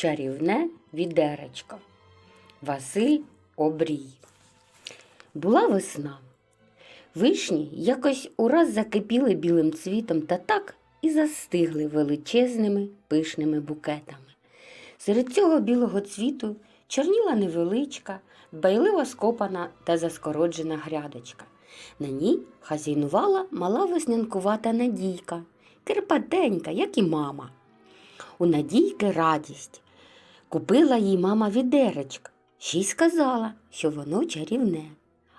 Чарівне відеречко. Василь Обрій. Була весна. Вишні якось ураз закипіли білим цвітом та так і застигли величезними пишними букетами. Серед цього білого цвіту чорніла невеличка, дбайливо скопана та заскороджена грядочка. На ній хазяйнувала мала веснянкувата Надійка, кирпатенька, як і мама. У Надійки радість. Купила їй мама відеречко, ще й сказала, що воно чарівне.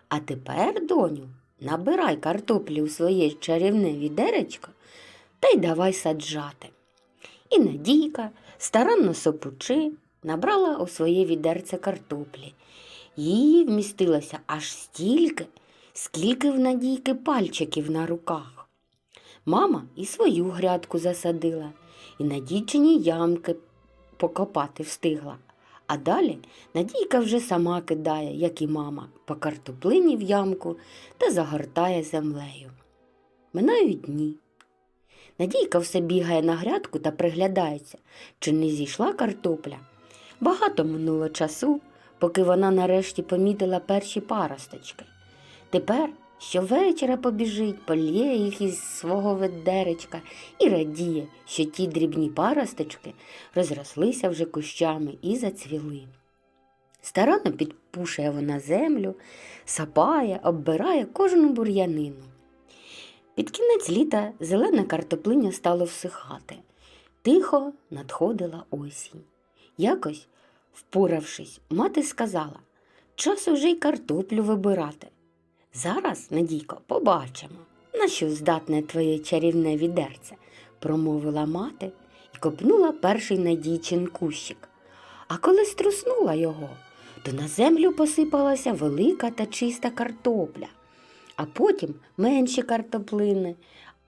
А тепер, доню, набирай картоплі у своє чарівне відеречко та й давай саджати. І Надійка, старанно сопучи, набрала у своє відерце картоплі. Її вмістилося аж стільки, скільки в Надійки пальчиків на руках. Мама і свою грядку засадила, і на дівчині ямки покопати встигла. А далі Надійка вже сама кидає, як і мама, по картоплині в ямку та загортає землею. Минають дні. Надійка все бігає на грядку та приглядається, чи не зійшла картопля. Багато минуло часу, поки вона нарешті помітила перші паросточки. Тепер щовечора побіжить, полє їх із свого ведеречка і радіє, що ті дрібні паросточки розрослися вже кущами і зацвіли. Старанно підпушує вона землю, сапає, оббирає кожну бур'янину. Під кінець літа зелена картоплиня стало всихати. Тихо надходила осінь. Якось, впоравшись, мати сказала час уже й картоплю вибирати. Зараз, Надійко, побачимо, на що здатне твоє чарівне відерце, промовила мати і копнула перший надійчин кущик. А коли струснула його, то на землю посипалася велика та чиста картопля, а потім менші картоплини,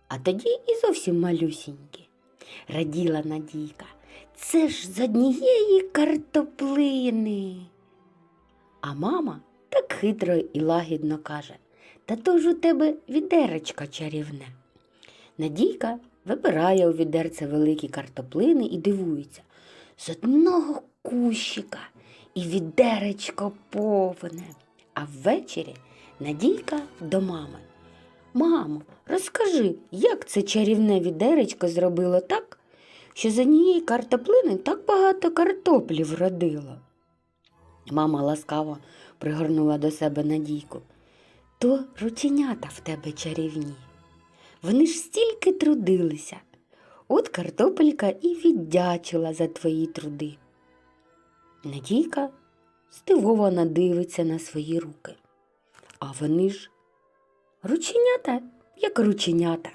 а тоді і зовсім малюсінькі. Раділа Надійка. Це ж з однієї картоплини. А мама так хитро і лагідно каже, та то ж у тебе відеречко чарівне. Надійка вибирає у відерце великі картоплини і дивується. З одного кущика і відеречко повне. А ввечері Надійка до мами. Мамо, розкажи, як це чарівне відеречко зробило так, що з однієї картоплини так багато картоплі вродило. Мама ласкаво пригорнула до себе Надійку. То рученята в тебе чарівні. Вони ж стільки трудилися. От картопелька і віддячила за твої труди. Надійка здивовано дивиться на свої руки. А вони ж рученята, як рученята.